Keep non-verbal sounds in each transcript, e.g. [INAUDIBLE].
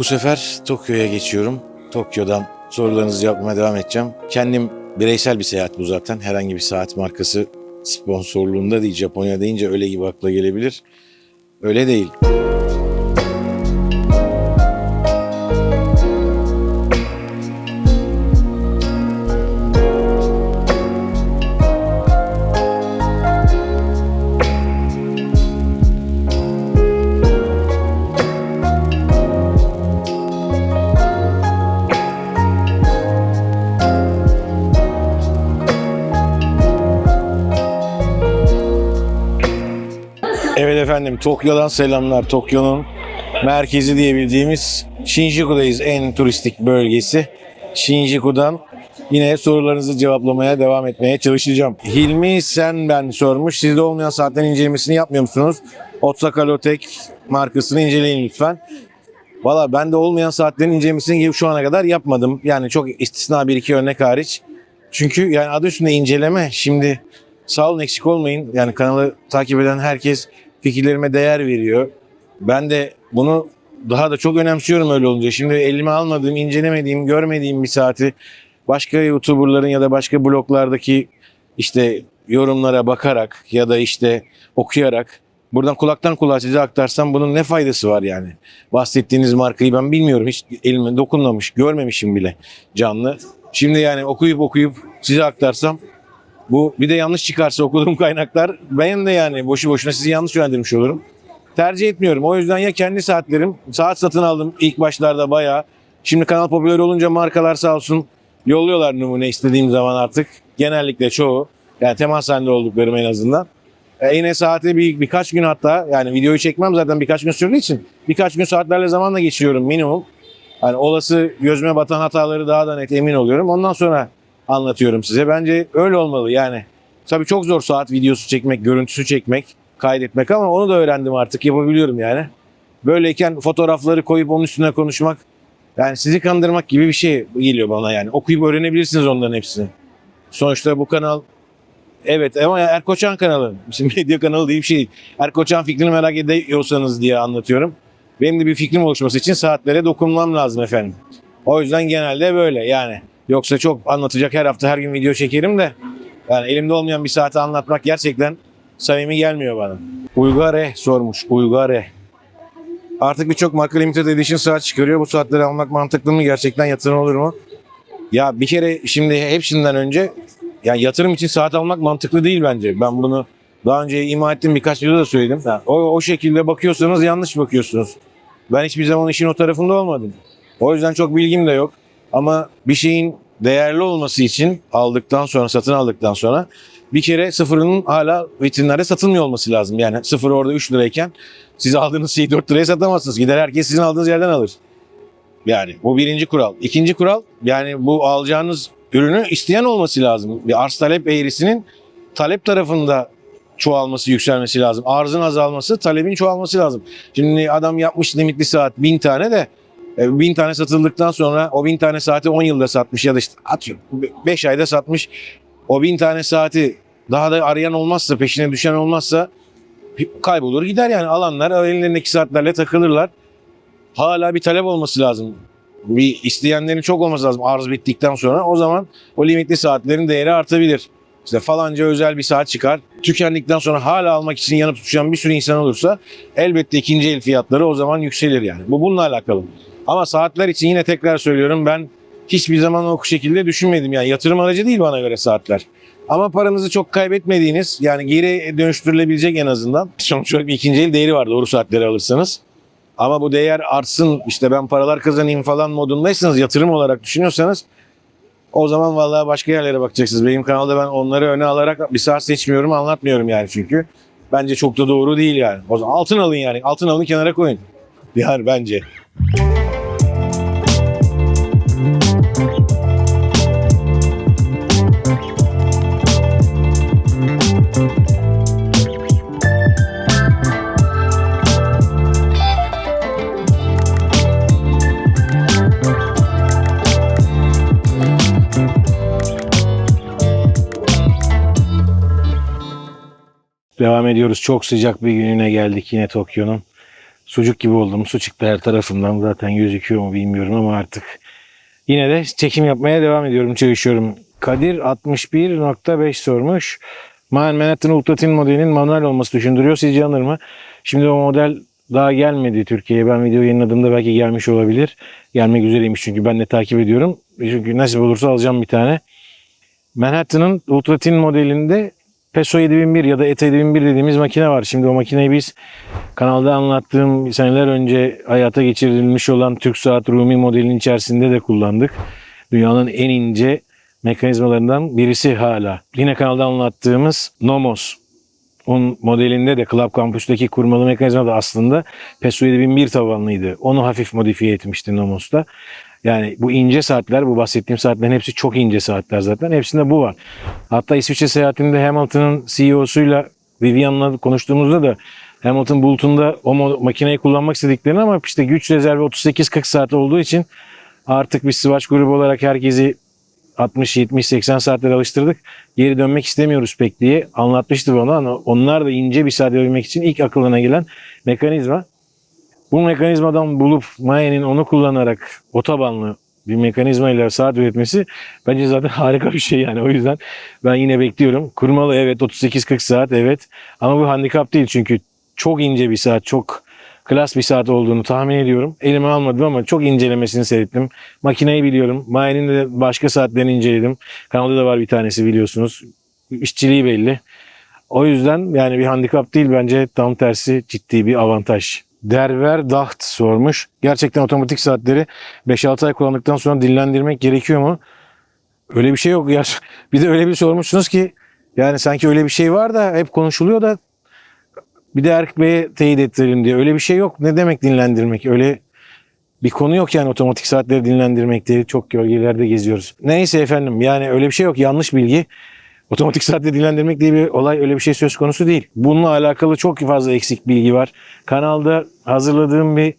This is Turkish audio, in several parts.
Bu sefer Tokyo'ya geçiyorum. Tokyo'dan sorularınızı cevaplamaya devam edeceğim. Kendim bireysel bir seyahat bu zaten. Herhangi bir saat markası sponsorluğunda değil. Japonya deyince öyle gibi akla gelebilir. Öyle değil. Efendim Tokyo'dan selamlar. Tokyo'nun merkezi diyebildiğimiz Shinjuku'dayız. En turistik bölgesi. Shinjuku'dan yine sorularınızı cevaplamaya devam etmeye çalışacağım. Hilmi sen ben sormuş. Sizde olmayan saatlerin incelemesini yapmıyor musunuz? Otaka Lotek markasını inceleyin lütfen. Valla ben de olmayan saatlerin incelemesini şu ana kadar yapmadım. Yani çok istisna bir iki örnek hariç. Çünkü yani adı üstünde inceleme. Şimdi sağ olun eksik olmayın. Yani kanalı takip eden herkes fikirlerime değer veriyor. Ben de bunu daha da çok önemsiyorum öyle olunca. Şimdi elime almadığım, incelemediğim, görmediğim bir saati başka YouTuber'ların ya da başka bloglardaki işte yorumlara bakarak ya da işte okuyarak buradan kulaktan kulağa size aktarsam bunun ne faydası var yani? Bahsettiğiniz markayı ben bilmiyorum. Hiç elime dokunmamış, görmemişim bile canlı. Şimdi yani okuyup okuyup size aktarsam bu bir de yanlış çıkarsa okuduğum kaynaklar ben de yani boşu boşuna sizi yanlış yönlendirmiş olurum. Tercih etmiyorum. O yüzden ya kendi saatlerim, saat satın aldım ilk başlarda bayağı. Şimdi kanal popüler olunca markalar sağ olsun yolluyorlar numune istediğim zaman artık. Genellikle çoğu. Yani temas halinde olduklarım en azından. E yine saate bir, birkaç gün hatta yani videoyu çekmem zaten birkaç gün sürdüğü için birkaç gün saatlerle zamanla geçiriyorum minimum. Hani olası gözüme batan hataları daha da net emin oluyorum. Ondan sonra anlatıyorum size. Bence öyle olmalı yani. Tabii çok zor saat videosu çekmek, görüntüsü çekmek, kaydetmek ama onu da öğrendim artık yapabiliyorum yani. Böyleyken fotoğrafları koyup onun üstüne konuşmak yani sizi kandırmak gibi bir şey geliyor bana yani. Okuyup öğrenebilirsiniz onların hepsini. Sonuçta bu kanal evet ama Erkoçan kanalı. Şimdi [LAUGHS] medya kanalı değil bir şey. Erkoçan fikrini merak ediyorsanız diye anlatıyorum. Benim de bir fikrim oluşması için saatlere dokunmam lazım efendim. O yüzden genelde böyle yani. Yoksa çok anlatacak her hafta her gün video çekerim de yani elimde olmayan bir saati anlatmak gerçekten samimi gelmiyor bana. Uygare sormuş. Uygare. Artık birçok marka limited edition saat çıkarıyor. Bu saatleri almak mantıklı mı? Gerçekten yatırım olur mu? Ya bir kere şimdi hepsinden önce yani yatırım için saat almak mantıklı değil bence. Ben bunu daha önce ima ettim birkaç videoda da söyledim. O, o şekilde bakıyorsanız yanlış bakıyorsunuz. Ben hiçbir zaman işin o tarafında olmadım. O yüzden çok bilgim de yok. Ama bir şeyin değerli olması için aldıktan sonra, satın aldıktan sonra bir kere sıfırının hala vitrinlerde satılmıyor olması lazım. Yani sıfır orada 3 lirayken siz aldığınız şeyi 4 liraya satamazsınız. Gider herkes sizin aldığınız yerden alır. Yani bu birinci kural. İkinci kural yani bu alacağınız ürünü isteyen olması lazım. Bir arz talep eğrisinin talep tarafında çoğalması, yükselmesi lazım. Arzın azalması, talebin çoğalması lazım. Şimdi adam yapmış limitli saat bin tane de bin tane satıldıktan sonra o bin tane saati 10 yılda satmış ya da işte atıyorum 5 ayda satmış. O bin tane saati daha da arayan olmazsa, peşine düşen olmazsa kaybolur gider yani. Alanlar ellerindeki saatlerle takılırlar. Hala bir talep olması lazım. Bir isteyenlerin çok olması lazım arz bittikten sonra. O zaman o limitli saatlerin değeri artabilir. İşte falanca özel bir saat çıkar. Tükendikten sonra hala almak için yanıp tutuşan bir sürü insan olursa elbette ikinci el fiyatları o zaman yükselir yani. Bu bununla alakalı. Ama saatler için yine tekrar söylüyorum ben hiçbir zaman o şekilde düşünmedim. Yani yatırım aracı değil bana göre saatler. Ama paranızı çok kaybetmediğiniz yani geri dönüştürülebilecek en azından. Sonuç olarak bir ikinci el değeri var doğru saatleri alırsanız. Ama bu değer artsın işte ben paralar kazanayım falan modundaysanız yatırım olarak düşünüyorsanız o zaman vallahi başka yerlere bakacaksınız. Benim kanalda ben onları öne alarak bir saat seçmiyorum anlatmıyorum yani çünkü. Bence çok da doğru değil yani. O zaman altın alın yani. Altın alın kenara koyun. Yani bence. Devam ediyoruz. Çok sıcak bir gününe geldik yine Tokyo'nun. Sucuk gibi oldum. Su çıktı her tarafımdan. Zaten gözüküyor mu bilmiyorum ama artık. Yine de çekim yapmaya devam ediyorum. Çalışıyorum. Kadir 61.5 sormuş. Man Manhattan Ultratin modelinin manuel olması düşündürüyor. Sizce alır mı? Şimdi o model daha gelmedi Türkiye'ye. Ben video yayınladığımda belki gelmiş olabilir. Gelmek üzereymiş çünkü ben de takip ediyorum. Çünkü nasip olursa alacağım bir tane. Manhattan'ın Ultratin modelinde Peso 7001 ya da ETA 7001 dediğimiz makine var. Şimdi o makineyi biz kanalda anlattığım seneler önce hayata geçirilmiş olan Türk Saat Rumi modelinin içerisinde de kullandık. Dünyanın en ince mekanizmalarından birisi hala. Yine kanalda anlattığımız Nomos. Onun modelinde de Club Campus'taki kurmalı mekanizma da aslında Peso 7001 tavanlıydı. Onu hafif modifiye etmişti Nomos'ta. Yani bu ince saatler, bu bahsettiğim saatlerin hepsi çok ince saatler zaten. Hepsinde bu var. Hatta İsviçre seyahatimde Hamilton'ın CEO'suyla Vivian'la konuştuğumuzda da Hamilton Bulut'unda o makineyi kullanmak istediklerini ama işte güç rezervi 38-40 saat olduğu için artık biz Swatch grubu olarak herkesi 60, 70, 80 saatler alıştırdık. Geri dönmek istemiyoruz pek diye anlatmıştı bana. ama Onlar da ince bir saat yapabilmek için ilk akıllarına gelen mekanizma. Bu mekanizmadan bulup Maye'nin onu kullanarak otobanlı bir mekanizmayla saat üretmesi bence zaten [LAUGHS] harika bir şey yani. O yüzden ben yine bekliyorum. Kurmalı evet 38-40 saat evet ama bu handikap değil çünkü çok ince bir saat, çok klas bir saat olduğunu tahmin ediyorum. Elime almadım ama çok incelemesini seyrettim. Makineyi biliyorum. Maye'nin de başka saatlerini inceledim. Kanalda da var bir tanesi biliyorsunuz. İşçiliği belli. O yüzden yani bir handikap değil bence tam tersi ciddi bir avantaj. Derver Daht sormuş. Gerçekten otomatik saatleri 5-6 ay kullandıktan sonra dinlendirmek gerekiyor mu? Öyle bir şey yok ya. [LAUGHS] Bir de öyle bir sormuşsunuz ki yani sanki öyle bir şey var da hep konuşuluyor da bir de Erk Bey'e teyit ettirelim diye. Öyle bir şey yok. Ne demek dinlendirmek? Öyle bir konu yok yani otomatik saatleri dinlendirmek diye. Çok gölgelerde geziyoruz. Neyse efendim yani öyle bir şey yok. Yanlış bilgi. Otomatik saatte dinlendirmek diye bir olay öyle bir şey söz konusu değil. Bununla alakalı çok fazla eksik bilgi var. Kanalda hazırladığım bir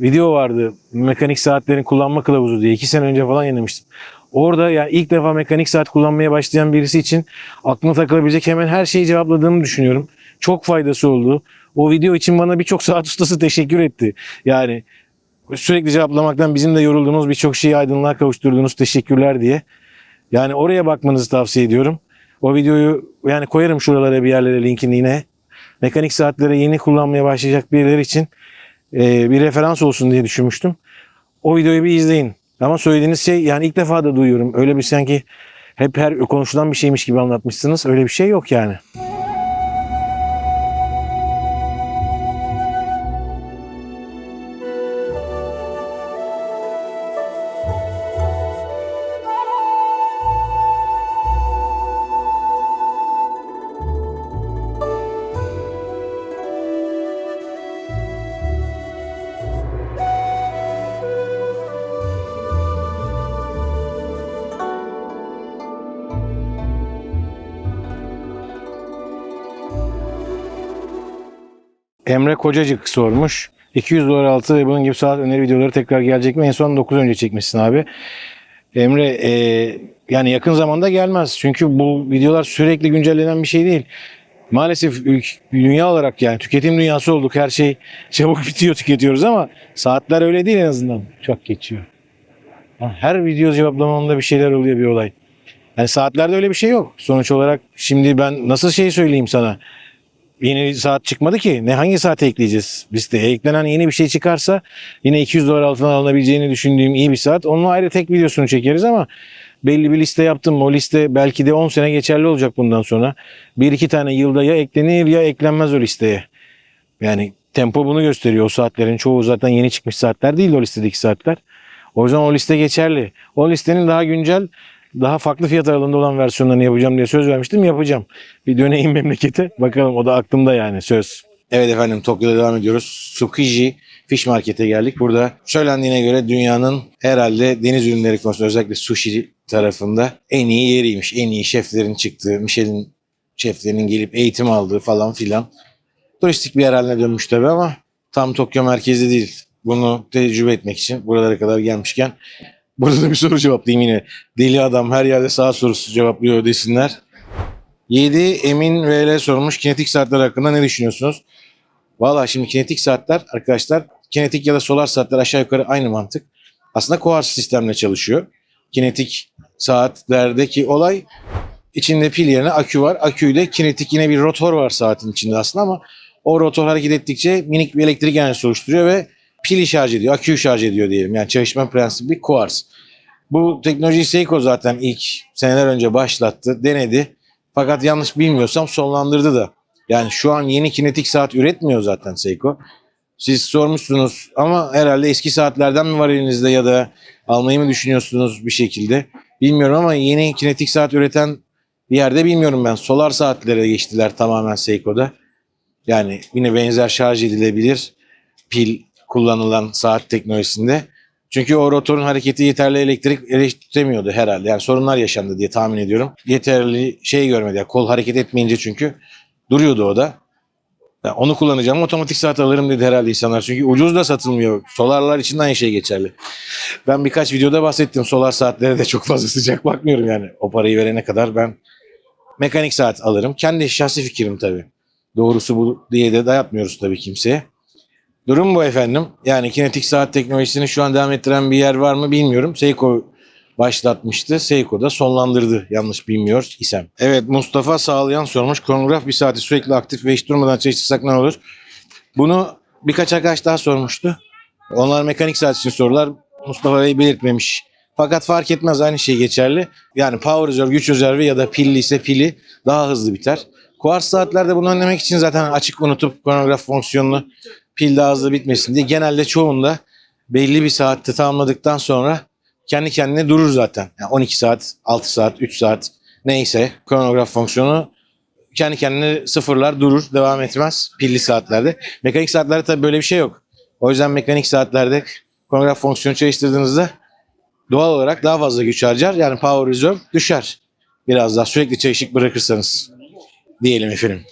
video vardı. Mekanik saatlerin kullanma kılavuzu diye. iki sene önce falan yayınlamıştım. Orada yani ilk defa mekanik saat kullanmaya başlayan birisi için aklına takılabilecek hemen her şeyi cevapladığımı düşünüyorum. Çok faydası oldu. O video için bana birçok saat ustası teşekkür etti. Yani sürekli cevaplamaktan bizim de yorulduğumuz birçok şeyi aydınlığa kavuşturduğunuz teşekkürler diye. Yani oraya bakmanızı tavsiye ediyorum. O videoyu yani koyarım şuralara bir yerlere linkini yine. Mekanik saatlere yeni kullanmaya başlayacak birileri için e, bir referans olsun diye düşünmüştüm. O videoyu bir izleyin. Ama söylediğiniz şey yani ilk defa da duyuyorum. Öyle bir sanki hep her konuşulan bir şeymiş gibi anlatmışsınız. Öyle bir şey yok yani. Emre Kocacık sormuş. 200 dolar altı ve bunun gibi saat öneri videoları tekrar gelecek mi? En son 9 önce çekmişsin abi. Emre e, yani yakın zamanda gelmez. Çünkü bu videolar sürekli güncellenen bir şey değil. Maalesef dünya olarak yani tüketim dünyası olduk. Her şey [LAUGHS] çabuk bitiyor tüketiyoruz ama saatler öyle değil en azından. Çok geçiyor. Her video cevaplamamda bir şeyler oluyor bir olay. Yani saatlerde öyle bir şey yok. Sonuç olarak şimdi ben nasıl şey söyleyeyim sana? Yeni saat çıkmadı ki. Ne hangi saate ekleyeceğiz? Listeye eklenen yeni bir şey çıkarsa yine 200 dolar altına alınabileceğini düşündüğüm iyi bir saat. Onun ayrı tek videosunu çekeriz ama belli bir liste yaptım. O liste belki de 10 sene geçerli olacak bundan sonra. Bir iki tane yılda ya eklenir ya eklenmez o listeye. Yani tempo bunu gösteriyor. O saatlerin çoğu zaten yeni çıkmış saatler değil o listedeki saatler. O yüzden o liste geçerli. O listenin daha güncel, daha farklı fiyat aralığında olan versiyonlarını yapacağım diye söz vermiştim. Yapacağım. Bir döneyim memlekete. Bakalım o da aklımda yani söz. Evet efendim Tokyo'da devam ediyoruz. Tsukiji Fish Market'e geldik. Burada söylendiğine göre dünyanın herhalde deniz ürünleri konusunda özellikle sushi tarafında en iyi yeriymiş. En iyi şeflerin çıktığı, Michelin şeflerinin gelip eğitim aldığı falan filan. Turistik bir yer haline dönmüş tabii ama tam Tokyo merkezi değil. Bunu tecrübe etmek için buralara kadar gelmişken burada da bir soru cevaplayayım yine. Deli adam her yerde sağ sorusu cevaplıyor desinler. 7 Emin VL sormuş. Kinetik saatler hakkında ne düşünüyorsunuz? Valla şimdi kinetik saatler arkadaşlar kinetik ya da solar saatler aşağı yukarı aynı mantık. Aslında kuars sistemle çalışıyor. Kinetik saatlerdeki olay içinde pil yerine akü var. Aküyle kinetik yine bir rotor var saatin içinde aslında ama o rotor hareket ettikçe minik bir elektrik enerjisi oluşturuyor ve pili şarj ediyor, aküyü şarj ediyor diyelim. Yani çalışma prensibi kuars. Bu teknolojiyi Seiko zaten ilk seneler önce başlattı, denedi. Fakat yanlış bilmiyorsam sonlandırdı da. Yani şu an yeni kinetik saat üretmiyor zaten Seiko. Siz sormuşsunuz ama herhalde eski saatlerden mi var elinizde ya da almayı mı düşünüyorsunuz bir şekilde? Bilmiyorum ama yeni kinetik saat üreten bir yerde bilmiyorum ben. Solar saatlere geçtiler tamamen Seiko'da. Yani yine benzer şarj edilebilir pil kullanılan saat teknolojisinde. Çünkü o rotorun hareketi yeterli elektrik eleştiremiyordu herhalde. Yani sorunlar yaşandı diye tahmin ediyorum. Yeterli şey görmedi. Yani kol hareket etmeyince çünkü duruyordu o da. Yani onu kullanacağım otomatik saat alırım dedi herhalde insanlar. Çünkü ucuz da satılmıyor. Solarlar için aynı şey geçerli. Ben birkaç videoda bahsettim. Solar saatlere de çok fazla sıcak bakmıyorum yani. O parayı verene kadar ben mekanik saat alırım. Kendi şahsi fikrim tabii. Doğrusu bu diye de dayatmıyoruz tabii kimseye. Durum bu efendim. Yani kinetik saat teknolojisini şu an devam ettiren bir yer var mı bilmiyorum. Seiko başlatmıştı. Seiko da sonlandırdı yanlış bilmiyor isem. Evet Mustafa Sağlayan sormuş. Kronograf bir saati sürekli aktif ve hiç durmadan çalıştırsak ne olur? Bunu birkaç arkadaş daha sormuştu. Onlar mekanik saat için sorular. Mustafa Bey belirtmemiş. Fakat fark etmez aynı şey geçerli. Yani power reserve, güç rezervi ya da pilli ise pili daha hızlı biter. Kuars saatlerde bunu önlemek için zaten açık unutup kronograf fonksiyonunu pil daha hızlı bitmesin diye genelde çoğunda belli bir saatte tamamladıktan sonra kendi kendine durur zaten. Yani 12 saat, 6 saat, 3 saat neyse kronograf fonksiyonu kendi kendine sıfırlar durur, devam etmez pilli saatlerde. Mekanik saatlerde tabii böyle bir şey yok. O yüzden mekanik saatlerde kronograf fonksiyonu çalıştırdığınızda doğal olarak daha fazla güç harcar. Yani power reserve düşer. Biraz daha sürekli çalışık bırakırsanız diyelim efendim.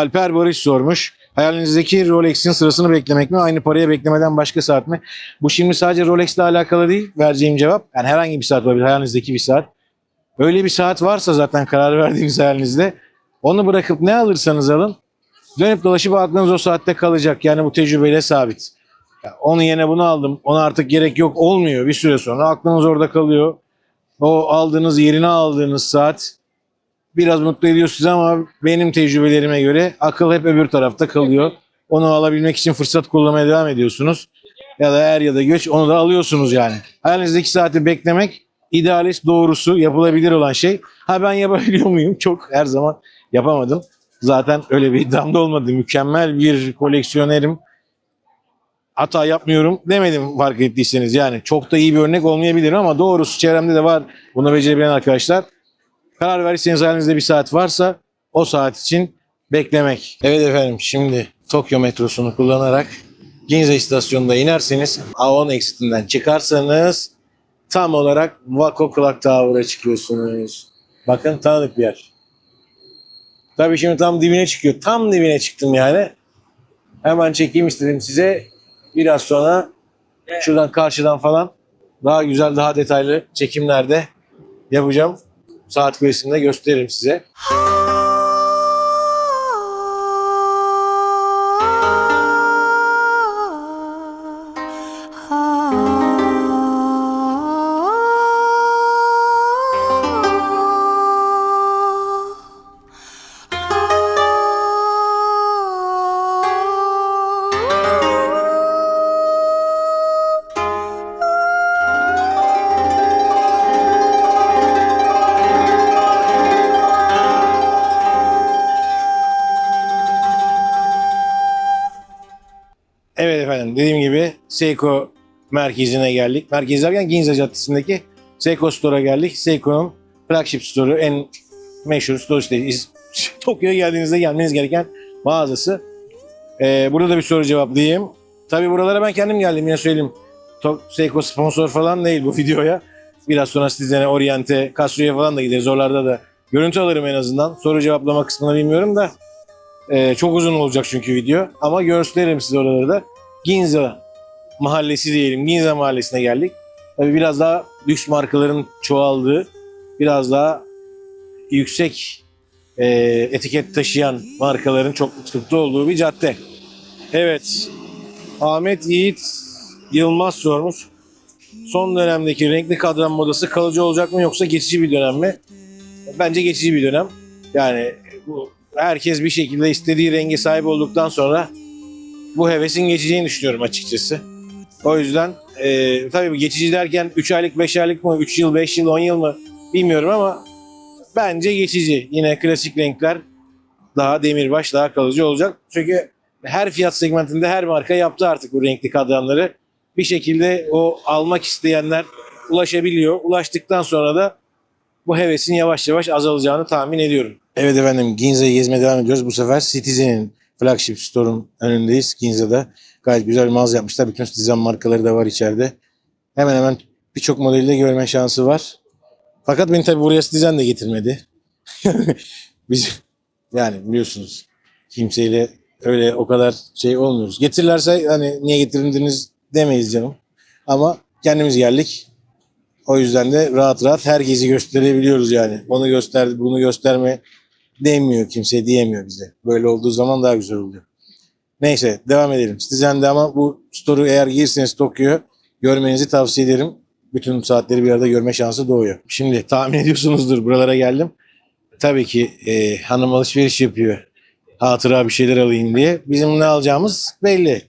Alper Barış sormuş. Hayalinizdeki Rolex'in sırasını beklemek mi? Aynı paraya beklemeden başka saat mi? Bu şimdi sadece Rolex'le alakalı değil vereceğim cevap. Yani herhangi bir saat olabilir hayalinizdeki bir saat. Öyle bir saat varsa zaten karar verdiğiniz hayalinizde onu bırakıp ne alırsanız alın dönüp dolaşıp aklınız o saatte kalacak. Yani bu tecrübeyle sabit. Ya onun yerine bunu aldım. Ona artık gerek yok olmuyor bir süre sonra. Aklınız orada kalıyor. O aldığınız yerine aldığınız saat biraz mutlu ediyor sizi ama benim tecrübelerime göre akıl hep öbür tarafta kalıyor. Onu alabilmek için fırsat kullanmaya devam ediyorsunuz. Ya da er ya da göç onu da alıyorsunuz yani. Hayalinizdeki saati beklemek idealist doğrusu yapılabilir olan şey. Ha ben yapabiliyor muyum? [LAUGHS] Çok her zaman yapamadım. Zaten öyle bir iddiam da olmadı. Mükemmel bir koleksiyonerim. Hata yapmıyorum demedim fark ettiyseniz. Yani çok da iyi bir örnek olmayabilir ama doğrusu çevremde de var bunu becerebilen arkadaşlar. Karar verirseniz halinizde bir saat varsa o saat için beklemek. Evet efendim şimdi Tokyo metrosunu kullanarak Ginza istasyonunda inerseniz A10 exitinden çıkarsanız tam olarak Wako Clock Tower'a çıkıyorsunuz. Bakın tanıdık bir yer. Tabii şimdi tam dibine çıkıyor. Tam dibine çıktım yani. Hemen çekeyim istedim size. Biraz sonra şuradan karşıdan falan daha güzel, daha detaylı çekimlerde yapacağım. Saat kulesinde gösteririm size. Seiko merkezine geldik. Merkez derken Ginza Caddesi'ndeki Seiko Store'a geldik. Seiko'nun flagship store'u en meşhur store siteyi. [LAUGHS] Tokyo'ya geldiğinizde gelmeniz gereken mağazası. Ee, burada da bir soru cevaplayayım. Tabii buralara ben kendim geldim yine söyleyeyim. Tok- Seiko sponsor falan değil bu [LAUGHS] videoya. Biraz sonra Stizene, Oriente, Casio'ya falan da gideriz. Oralarda da görüntü alırım en azından. Soru cevaplama kısmını bilmiyorum da. Ee, çok uzun olacak çünkü video. Ama gösteririm size oraları da. Ginza mahallesi diyelim. Ginza mahallesine geldik. Tabii biraz daha lüks markaların çoğaldığı, biraz daha yüksek e, etiket taşıyan markaların çok sıklıkta olduğu bir cadde. Evet. Ahmet Yiğit Yılmaz sormuş. Son dönemdeki renkli kadran modası kalıcı olacak mı yoksa geçici bir dönem mi? Bence geçici bir dönem. Yani bu herkes bir şekilde istediği rengi sahip olduktan sonra bu hevesin geçeceğini düşünüyorum açıkçası. O yüzden e, tabii geçici derken 3 aylık 5 aylık mı 3 yıl 5 yıl 10 yıl mı bilmiyorum ama bence geçici. Yine klasik renkler daha demirbaş daha kalıcı olacak. Çünkü her fiyat segmentinde her marka yaptı artık bu renkli kadranları. Bir şekilde o almak isteyenler ulaşabiliyor. Ulaştıktan sonra da bu hevesin yavaş yavaş azalacağını tahmin ediyorum. Evet efendim Ginza'yı gezmeye devam ediyoruz. Bu sefer Citizen'in flagship store'un önündeyiz Ginza'da. Gayet güzel bir mağaza yapmışlar. Bütün Citizen markaları da var içeride. Hemen hemen birçok modeli de görme şansı var. Fakat beni tabii buraya Citizen de getirmedi. [LAUGHS] Biz yani biliyorsunuz kimseyle öyle o kadar şey olmuyoruz. Getirirlerse hani niye getirdiniz demeyiz canım. Ama kendimiz geldik. O yüzden de rahat rahat herkesi gösterebiliyoruz yani. Onu göster, bunu gösterme demiyor kimse diyemiyor bize. Böyle olduğu zaman daha güzel oluyor. Neyse devam edelim. Citizen'de ama bu store'u eğer girseniz Tokyo'ya görmenizi tavsiye ederim. Bütün saatleri bir arada görme şansı doğuyor. Şimdi tahmin [LAUGHS] ediyorsunuzdur buralara geldim. Tabii ki e, hanım alışveriş yapıyor. Hatıra bir şeyler alayım diye. Bizim ne alacağımız belli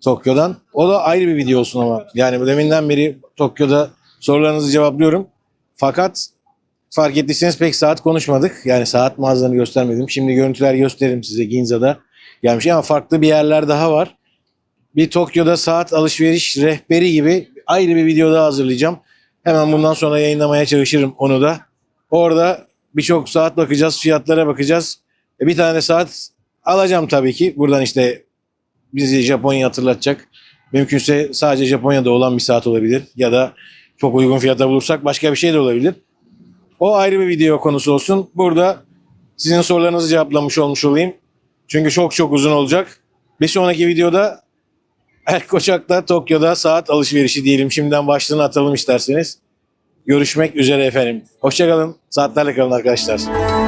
Tokyo'dan. O da ayrı bir video olsun ama. Yani deminden beri Tokyo'da sorularınızı cevaplıyorum. Fakat fark ettiyseniz pek saat konuşmadık. Yani saat mağazalarını göstermedim. Şimdi görüntüler gösteririm size Ginza'da gelmiş ama farklı bir yerler daha var. Bir Tokyo'da saat alışveriş rehberi gibi ayrı bir video daha hazırlayacağım. Hemen bundan sonra yayınlamaya çalışırım onu da. Orada birçok saat bakacağız, fiyatlara bakacağız. E, Bir tane saat alacağım tabii ki. Buradan işte bizi Japonya hatırlatacak. Mümkünse sadece Japonya'da olan bir saat olabilir. Ya da çok uygun fiyata bulursak başka bir şey de olabilir. O ayrı bir video konusu olsun. Burada sizin sorularınızı cevaplamış olmuş olayım. Çünkü çok çok uzun olacak. Bir sonraki videoda El Koçak'ta Tokyo'da saat alışverişi diyelim. Şimdiden başlığını atalım isterseniz. Görüşmek üzere efendim. Hoşçakalın. Saatlerle kalın arkadaşlar.